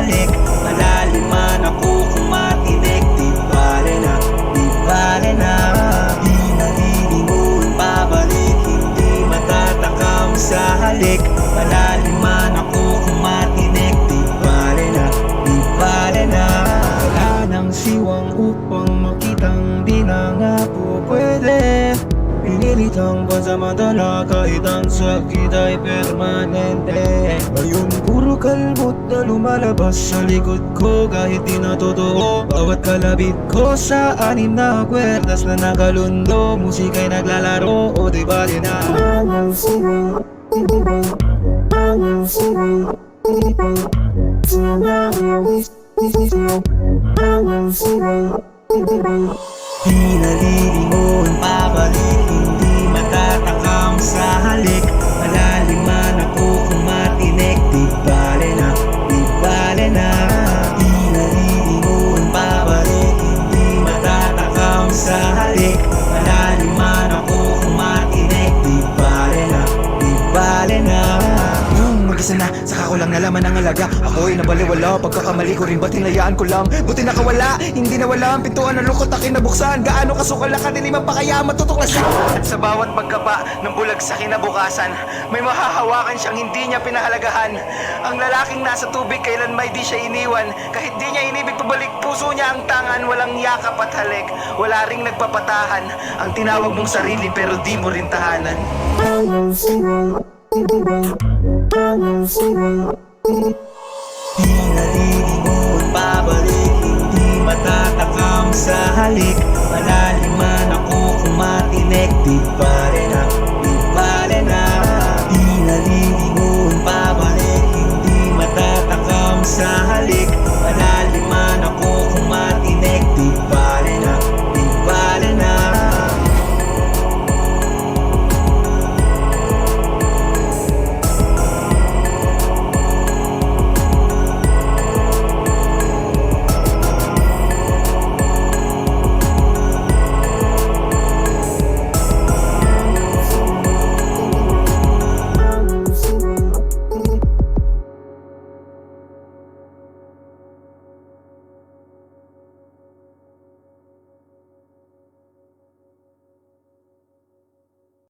balik. Malalim man ako kung matinik. Di bale na, di bale na. Di nalilingon, babalik Hindi matatakam sa halik. Malalim man ako kung matinik. Di bale na, di bale na. Wala nang siwang upang makitang Di na nga po pwede. Pinilit ang bansa madala kahit ang sakit ay permanente. Ngayon ko kalbot na lumalabas sa likod ko. Kahit di na totoo Bawat kalabit ko sa anim na kwerdas na nakalundo Musika'y naglalaro o di ba din na? Di nalilingon pabalik Hindi matatakam mag-isa na, saka ko lang nalaman ang alaga. Ako'y nabaliwala, pagkakamali ko rin ba't hinayaan ko lang? Buti nakawala, hindi nawala ang pintuan ng lukot aking nabuksan. Gaano kasukal ang kadiliman pa kaya matutuklasan. At sa bawat pagkaba ng bulag sa kinabukasan May mahahawakan siyang hindi niya pinahalagahan. Ang lalaking nasa tubig kailan may di siya iniwan. Kahit di niya inibig pabalik puso niya ang tangan. Walang yakap at halik, wala ring nagpapatahan. Ang tinawag mong sarili pero di mo rin tahanan Tangan sila Di nalilin Pagbabalik Di matatakam sa halik Malalim man ako kumatinik Di pa rin ako Di pa rin ako Di nalilin Pagbabalik Hindi matatakam sa halik Malalim man ako kumatinik Di pa